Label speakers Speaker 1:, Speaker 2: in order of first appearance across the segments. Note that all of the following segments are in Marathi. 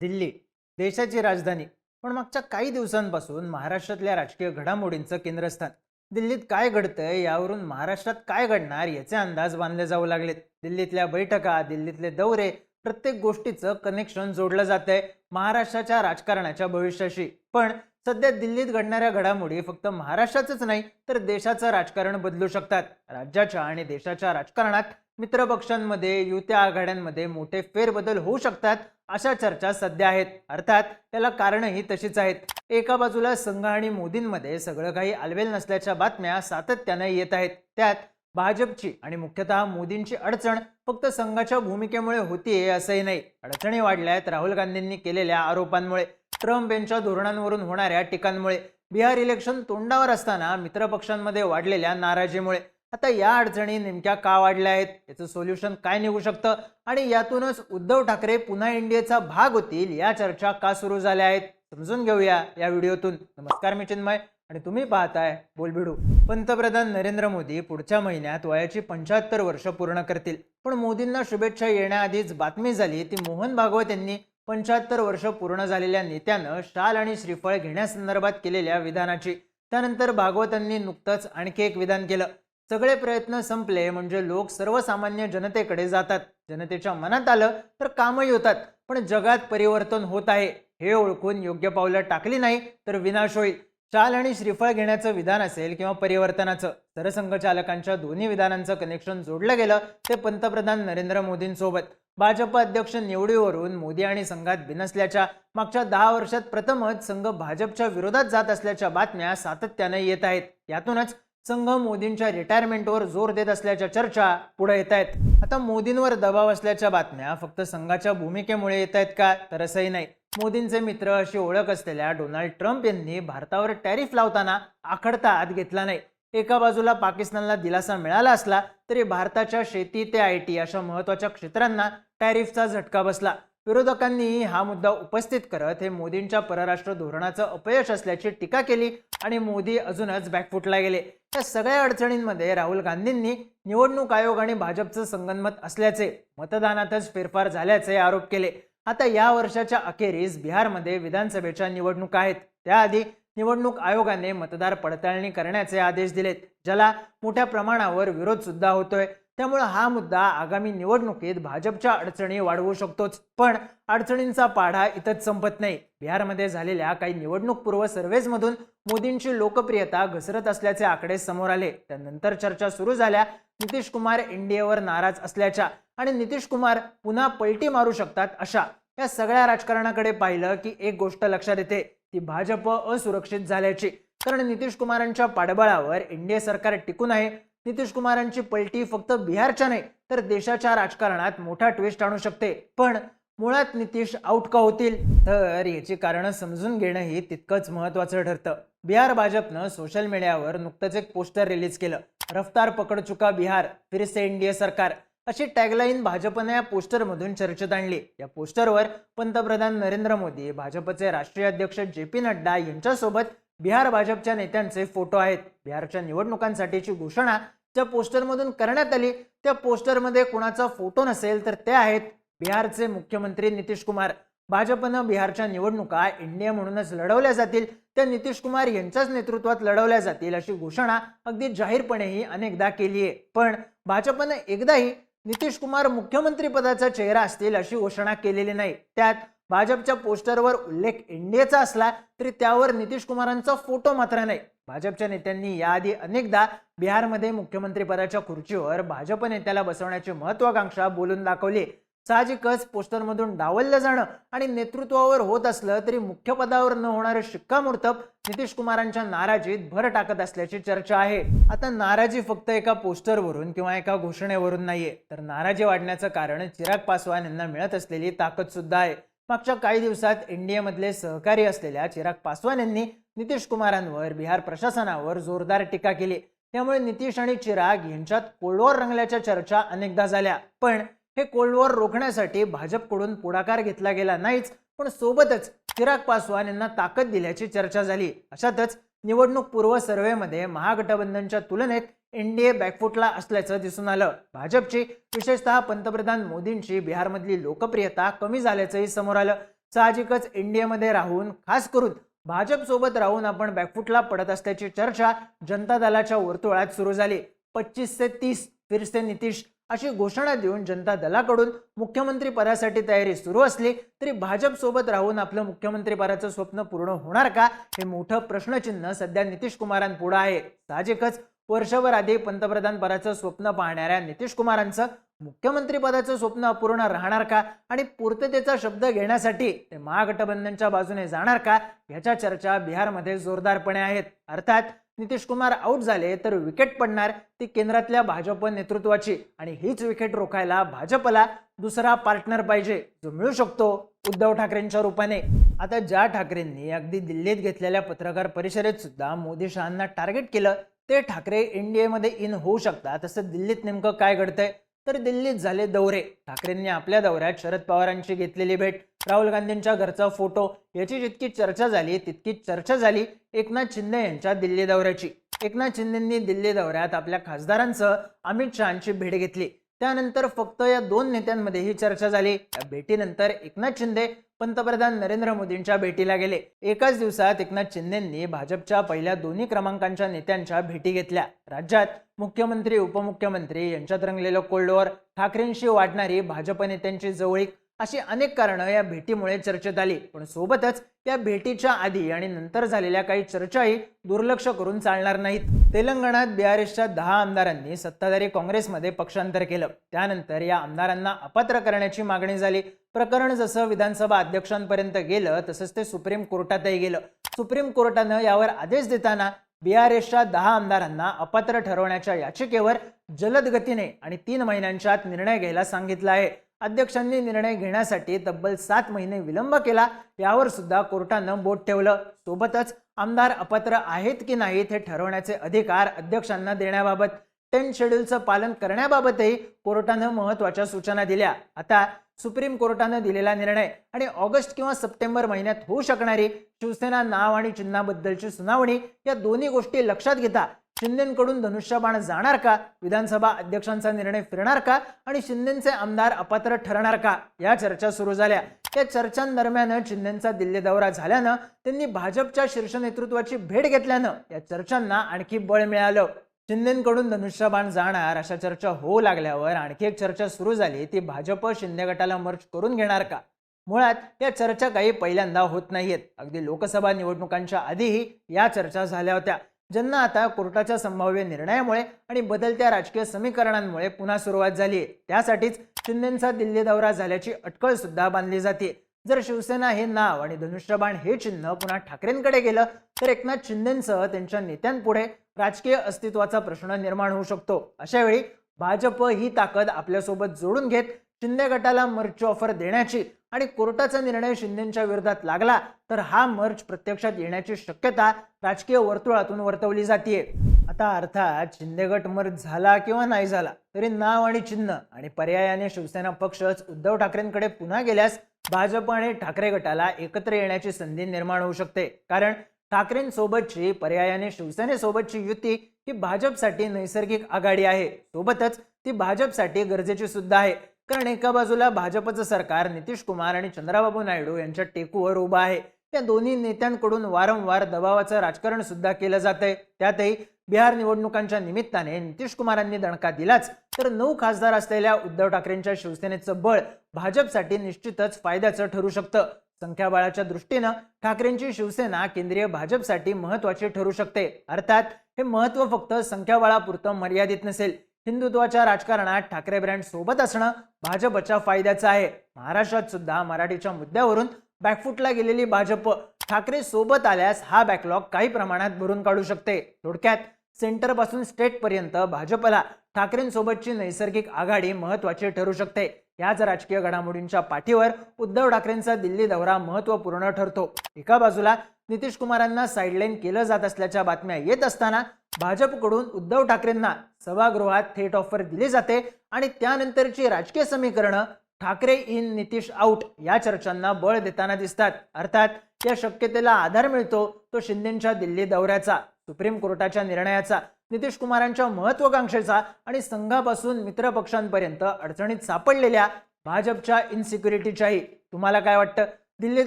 Speaker 1: दिल्ली देशाची राजधानी. पण मागच्या काही दिवसांपासून महाराष्ट्रातल्या राजकीय घडामोडींचं केंद्रस्थान. दिल्लीत काय घडतंय यावरून महाराष्ट्रात काय घडणार याचे अंदाज बांधले जाऊ लागलेत. दिल्लीतल्या बैठका दिल्लीतले दौरे प्रत्येक गोष्टीचं कनेक्शन जोडलं जात आहे महाराष्ट्राच्या राजकारणाच्या भविष्याशी. पण सध्या दिल्लीत घडणाऱ्या घडामोडी फक्त महाराष्ट्राचंच नाही तर देशाचं राजकारण बदलू शकतात. राज्याच्या आणि देशाच्या राजकारणात मित्रपक्षांमध्ये युत्या आघाड्यांमध्ये मोठे फेरबदल होऊ शकतात अशा चर्चा सध्या आहेत. अर्थात त्याला कारणही तशीच आहेत. एका बाजूला संघ आणि मोदींमध्ये सगळं काही आलवेल नसल्याच्या बातम्या सातत्याने येत आहेत. त्यात भाजपची आणि मुख्यतः मोदींची अडचण फक्त संघाच्या भूमिकेमुळे होतीये असंही नाही. अडचणी वाढल्या आहेत राहुल गांधींनी केलेल्या आरोपांमुळे ट्रम्प यांच्या धोरणांवरून होणाऱ्या टीकांमुळे बिहार इलेक्शन तोंडावर असताना मित्रपक्षांमध्ये वाढलेल्या नाराजीमुळे आता या अडचणी नेमक्या का वाढल्या आहेत याचं सोल्युशन काय निघू शकतं? आणि यातूनच उद्धव ठाकरे पुन्हा इंडियाचा भाग होतील या चर्चा का सुरू झाल्या आहेत? समजून घेऊया या व्हिडिओतून. नमस्कार मी चिन्मय. आणि तुम्ही पाहताय बोलबिडू. पंतप्रधान नरेंद्र मोदी पुढच्या महिन्यात वयाची पंच्याहत्तर वर्ष पूर्ण करतील. पण मोदींना शुभेच्छा येण्याआधीच बातमी झाली ती मोहन भागवत यांनी. पंच्याहत्तर वर्ष पूर्ण झालेल्या नेत्यानं शाल आणि श्रीफळ घेण्यासंदर्भात केलेल्या विधानाची. त्यानंतर भागवतांनी नुकतंच आणखी एक विधान केलं. सगळे प्रयत्न संपले म्हणजे लोक सर्वसामान्य जनतेकडे जातात. जनतेच्या मनात आलं तर कामही होतात पण जगात परिवर्तन होत आहे. हे ओळखून योग्य पावलं टाकली नाही तर विनाश होईल. चाल आणि श्रीफळ घेण्याचं विधान असेल किंवा परिवर्तनाचं सरसंघचालकांच्या दोन्ही विधानांचं कनेक्शन जोडलं गेलं ते पंतप्रधान नरेंद्र मोदींसोबत. भाजप अध्यक्ष निवडीवरून मोदी आणि संघात बिनसल्याच्या मागच्या दहा वर्षात प्रथमच संघ भाजपच्या विरोधात जात असल्याच्या बातम्या सातत्याने येत आहेत. यातूनच संघ मोदींच्या रिटायरमेंटवर जोर देत असल्याच्या चर्चा पुढे येत आहेत आता मोदींवर दबाव असल्याच्या बातम्या फक्त संघाच्या भूमिकेमुळे येत आहेत का? तर असंही नाही. मोदींचे मित्र अशी ओळख असलेल्या डोनाल्ड ट्रम्प यांनी भारतावर टॅरिफ लावताना आखडता आत घेतला नाही. एका बाजूला पाकिस्तानला दिलासा मिळाला असला तरी भारताच्या शेती ते आय टी अशा महत्त्वाच्या क्षेत्रांना टॅरिफचा झटका बसला. विरोधकांनी हा मुद्दा उपस्थित करत हे मोदींच्या परराष्ट्र धोरणाचं अपयश असल्याची टीका केली आणि मोदी अजूनच बॅकफुटला गेले. या सगळ्या अडचणींमध्ये राहुल गांधींनी निवडणूक आयोग आणि भाजपचं संगनमत असल्याचे मतदानातच फेरफार झाल्याचे आरोप केले. आता या वर्षाच्या अखेरीस बिहारमध्ये विधानसभेच्या निवडणुका आहेत. त्याआधी निवडणूक आयोगाने मतदार पडताळणी करण्याचे आदेश दिलेत ज्याला मोठ्या प्रमाणावर विरोध सुद्धा होतोय. त्यामुळे हा मुद्दा आगामी निवडणुकीत भाजपच्या अडचणी वाढवू शकतोच. पण अडचणींचा पाढा इथंच संपत नाही. बिहारमध्ये झालेल्या काही निवडणूक पूर्व सर्व्हेजमधून मोदींची लोकप्रियता घसरत असल्याचे आकडे समोर आले. त्यानंतर चर्चा सुरू झाल्या. नितीश कुमार एनडीएवर नाराज असल्याच्या आणि नितीश कुमार पुन्हा पलटी मारू शकतात अशा या सगळ्या राजकारणाकडे पाहिलं की एक गोष्ट लक्षात येते. ती भाजप असुरक्षित झाल्याची. कारण नितीश कुमारांच्या पाठबळावर एनडीए सरकार टिकून आहे. नितीश कुमारांची पलटी फक्त बिहारच्या नाही तर देशाच्या राजकारणात मोठा ट्विस्ट आणू शकते. पण मुळात नितीश आउट का होतील? तर याची कारणं समजून घेणंही तितकंच महत्वाचं ठरतं. बिहार भाजपनं सोशल मीडियावर नुकतंच एक पोस्टर रिलीज केलं. रफ्तार पकड चुका बिहार फिर से एनडीए सरकार. अशी टॅगलाईन भाजपनं या पोस्टरमधून चर्चेत आणली. या पोस्टरवर पंतप्रधान नरेंद्र मोदी भाजपचे राष्ट्रीय अध्यक्ष जे पी नड्डा यांच्यासोबत बिहार भाजपच्या नेत्यांचे फोटो आहेत. बिहारच्या निवडणुकांसाठीची घोषणा ज्या पोस्टरमधून करण्यात आली त्या पोस्टरमध्ये कुणाचा फोटो नसेल तर ते आहेत बिहारचे मुख्यमंत्री नितीश कुमार. भाजपनं बिहारच्या निवडणुका इंडिया म्हणूनच लढवल्या जातील त्या नितीश कुमार यांच्याच नेतृत्वात लढवल्या जातील अशी घोषणा अगदी जाहीरपणेही अनेकदा केली आहे. पण भाजपनं एकदाही नितीश कुमार मुख्यमंत्री पदाचा चेहरा असतील अशी घोषणा केलेली नाही. त्यात भाजपच्या पोस्टरवर उल्लेख एनडीएचा असला तरी त्यावर नितीश कुमारांचा फोटो मात्र नाही. भाजपच्या नेत्यांनी याआधी अनेकदा बिहारमध्ये मुख्यमंत्रीपदाच्या खुर्चीवर भाजप नेत्याला बसवण्याची महत्वाकांक्षा बोलून दाखवली. साहजिकच पोस्टरमधून डावललं जाणं आणि नेतृत्वावर होत असलं तरी मुख्य पदावर न होणारं शिक्कामोर्तब नितीश कुमारांच्या नाराजीत भर टाकत असल्याची चर्चा आहे. आता नाराजी फक्त एका पोस्टरवरून किंवा एका घोषणेवरून नाहीये. तर नाराजी वाढण्याचं कारण चिराग पासवान यांना मिळत असलेली ताकद सुद्धा आहे. मागच्या काही दिवसात एनडीएमधले सहकारी असलेल्या चिराग पासवान यांनी नितीश कुमारांवर बिहार प्रशासनावर जोरदार टीका केली. त्यामुळे नितीश आणि चिराग यांच्यात कोल्डवॉर रंगल्याच्या चर्चा अनेकदा झाल्या. पण हे कोल्ड वॉर रोखण्यासाठी भाजपकडून पुढाकार घेतला गेला नाहीच पण सोबतच चिराग पासवान यांना ताकद दिल्याची चर्चा झाली. अशातच निवडणूक पूर्व सर्व्हेमध्ये महागठबंधनच्या तुलनेत एनडीए बॅकफुटला असल्याचं दिसून आलं. भाजपची विशेषतः पंतप्रधान मोदींची बिहारमधली लोकप्रियता कमी झाल्याचंही समोर आलं. साहजिकच एनडीएमध्ये राहून खास करून भाजपसोबत राहून आपण बॅकफुटला पडत असल्याची चर्चा जनता दलाच्या वर्तुळात सुरू झाली. पच्चीस ते तीस फिरसे नितीश अशी घोषणा देऊन जनता दलाकडून मुख्यमंत्री पदासाठी तयारी सुरू असली तरी भाजपसोबत राहून आपलं मुख्यमंत्रीपदाचं स्वप्न पूर्ण होणार का? हे मोठं प्रश्नचिन्ह सध्या नितीश कुमारांपुढं आहे. साहजिकच वर्षभर आधी पंतप्रधान पदाचं स्वप्न पाहणाऱ्या नितीश कुमारांचं मुख्यमंत्री पदाचं स्वप्न अपूर्ण राहणार का? आणि पूर्ततेचा शब्द घेण्यासाठी ते महागठबंधनच्या बाजूने जाणार का? याच्या चर्चा बिहारमध्ये जोरदारपणे आहेत. अर्थात नितीश कुमार आऊट झाले तर विकेट पडणार ती केंद्रातल्या भाजप नेतृत्वाची. आणि हीच विकेट रोखायला भाजपला दुसरा पार्टनर पाहिजे जो मिळू शकतो उद्धव ठाकरेंच्या रूपाने. आता ज्या ठाकरेंनी अगदी दिल्लीत घेतलेल्या पत्रकार परिषदेत सुद्धा मोदी शहांना टार्गेट केलं ते ठाकरे एनडीएमध्ये इन होऊ शकतात. तसं दिल्लीत नेमकं काय घडतंय? तर दिल्लीत झाले दौरे. ठाकरेंनी आपल्या दौऱ्यात शरद पवारांची घेतलेली भेट राहुल गांधींच्या घरचा फोटो याची जितकी चर्चा झाली तितकीच चर्चा झाली एकनाथ शिंदे यांच्या दिल्ली दौऱ्याची. एकनाथ शिंदेंनी दिल्ली दौऱ्यात आपल्या खासदारांसह अमित शहाची भेट घेतली. त्यानंतर फक्त या दोन नेत्यांमध्ये ही चर्चा झाली. या भेटीनंतर एकनाथ शिंदे पंतप्रधान नरेंद्र मोदींच्या भेटीला गेले. एकाच दिवसात एकनाथ शिंदेंनी भाजपच्या पहिल्या दोन्ही क्रमांकांच्या नेत्यांच्या भेटी घेतल्या. राज्यात मुख्यमंत्री उपमुख्यमंत्री यांच्यात रंगलेलं कोल्ड वॉर ठाकरेंशी वाढणारी भाजप नेत्यांची जवळीक अशी अनेक कारणं या भेटीमुळे चर्चेत आली. पण सोबतच या भेटीच्या आधी आणि नंतर झालेल्या काही चर्चाही दुर्लक्ष करून चालणार नाहीत. तेलंगणात बीआरएसच्या दहा आमदारांनी सत्ताधारी काँग्रेसमध्ये पक्षांतर केलं. त्यानंतर या आमदारांना अपात्र करण्याची मागणी झाली. प्रकरण जसं विधानसभा अध्यक्षांपर्यंत गेलं तसंच ते सुप्रीम कोर्टातही गेलं. सुप्रीम कोर्टानं यावर आदेश देताना बीआरएसच्या दहा आमदारांना अपात्र ठरवण्याच्या याचिकेवर जलद गतीने आणि तीन महिन्यांच्या आत निर्णय घ्यायला सांगितलं आहे. अध्यक्षांनी निर्णय घेण्यासाठी तब्बल सात महिने विलंब केला. यावर सुद्धा कोर्टानं बोट ठेवलं. सोबतच आमदार अपात्र आहेत की नाहीत हे ठरवण्याचे अधिकार अध्यक्षांना देण्याबाबत टेन शेड्यूलचं पालन करण्याबाबतही कोर्टानं महत्त्वाच्या सूचना दिल्या. आता सुप्रीम कोर्टानं दिलेला निर्णय आणि ऑगस्ट किंवा सप्टेंबर महिन्यात होऊ शकणारी शिवसेना नाव आणि चिन्हाबद्दलची सुनावणी या दोन्ही गोष्टी लक्षात घेता शिंदेकडून धनुष्यबाण जाणार का? विधानसभा अध्यक्षांचा निर्णय फिरणार का? आणि शिंदेचे आमदार अपात्र ठरणार का? या चर्चा सुरू झाल्या. या चर्चांदरम्यान शिंदेचा दिल्ली दौरा झाल्यानं त्यांनी भाजपच्या शीर्ष नेतृत्वाची भेट घेतल्यानं या चर्चांना आणखी बळ मिळालं. शिंदेकडून धनुष्यबाण जाणार अशा चर्चा होऊ लागल्यावर आणखी एक चर्चा सुरू झाली. ती भाजप शिंदे गटाला मर्च करून घेणार का? मुळात या चर्चा काही पहिल्यांदा होत नाहीयेत. अगदी लोकसभा निवडणुकांच्या आधीही या चर्चा झाल्या होत्या. ज्यांना आता कोर्टाच्या संभाव्य निर्णयामुळे आणि बदलत्या राजकीय समीकरणांमुळे पुन्हा सुरुवात झाली त्यासाठीच शिंदेचा दिल्ली दौरा झाल्याची अटकळ सुद्धा बांधली जाते. जर शिवसेना हे नाव आणि धनुष्यबाण हे चिन्ह पुन्हा ठाकरेंकडे गेलं तर एकनाथ शिंदेसह त्यांच्या नेत्यांपुढे राजकीय अस्तित्वाचा प्रश्न निर्माण होऊ शकतो. अशा वेळी भाजप ही ताकद आपल्यासोबत जोडून घेत शिंदे गटाला मर्च ऑफर देण्याची आणि कोर्टाचा निर्णय शिंदेच्या विरोधात लागला तर हा मर्च प्रत्यक्षात येण्याची शक्यता राजकीय वर्तुळातून वर्तवली जाते आता अर्थात शिंदे गट मर्ज झाला किंवा नाही झाला तरी नाव आणि चिन्ह आणि पर्यायाने शिवसेना पक्षच उद्धव ठाकरेंकडे पुन्हा गेल्यास भाजप आणि ठाकरे गटाला एकत्र येण्याची संधी निर्माण होऊ शकते. कारण ठाकरेंसोबतची पर्यायाने शिवसेनेसोबतची युती ही भाजपसाठी नैसर्गिक आघाडी आहे. सोबतच ती भाजपसाठी गरजेची सुद्धा आहे. कारण एका बाजूला भाजपचं सरकार नितीश कुमार आणि चंद्राबाबू नायडू यांच्या टेकूवर उभं आहे. त्या दोन्ही नेत्यांकडून वारंवार दबावाचं राजकारण सुद्धा केलं जातंय. त्यातही बिहार निवडणुकांच्या निमित्ताने नितीश कुमारांनी दणका दिलाच. तर नऊ खासदार असलेल्या उद्धव ठाकरेंच्या शिवसेनेचं बळ भाजपसाठी निश्चितच फायद्याचं ठरू शकतं. संख्याबळाच्या दृष्टीनं ठाकरेंची शिवसेना केंद्रीय भाजपसाठी महत्वाची ठरू शकते. अर्थात हे महत्त्व फक्त संख्याबळापुरतं मर्यादित नसेल. हिंदुत्वाच्या राजकारणात ठाकरे ब्रँड सोबत असणं भाजपच्या फायद्याचं आहे. महाराष्ट्रात सुद्धा मराठीच्या मुद्द्यावरून बॅकफुटला गेलेली भाजप ठाकरे सोबत आल्यास हा बॅकलॉग काही प्रमाणात भरून काढू शकते. थोडक्यात सेंटरपासून स्टेटपर्यंत भाजपला ठाकरेंसोबतची नैसर्गिक आघाडी महत्वाची ठरू शकते. याच राजकीय घडामोडींच्या पाठीवर उद्धव ठाकरेंचा दिल्ली दौरा महत्त्वपूर्ण ठरतो. एका बाजूला नितीश कुमारांना साईडलाईन केलं जात असल्याच्या बातम्या येत असताना भाजपकडून उद्धव ठाकरेंना सभागृहात थेट ऑफर दिली जाते आणि त्यानंतरची राजकीय समीकरणं ठाकरे इन नितीश आउट या चर्चांना बळ देताना दिसतात. अर्थात या शक्यतेला आधार मिळतो तो शिंदेच्या दिल्ली दौऱ्याचा सुप्रीम कोर्टाच्या निर्णयाचा नितीश कुमारांच्या महत्वाकांक्षेचा आणि संघापासून मित्रपक्षांपर्यंत अडचणीत सापडलेल्या भाजपच्या इन्सिक्युरिटीच्याही तुम्हाला काय वाटतं? दिल्लीत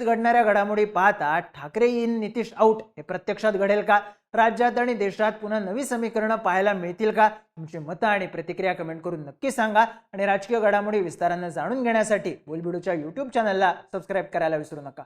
Speaker 1: घडणाऱ्या घडामोडी पाहता ठाकरे इन नितीश आऊट हे प्रत्यक्षात घडेल का? राज्यात आणि देशात पुन्हा नवी समीकरणं पाहायला मिळतील का? तुमची मतं आणि प्रतिक्रिया कमेंट करून नक्की सांगा. आणि राजकीय घडामोडी विस्तारानं जाणून घेण्यासाठी बोलबिडूच्या यूट्यूब चॅनलला सबस्क्राईब करायला विसरू नका.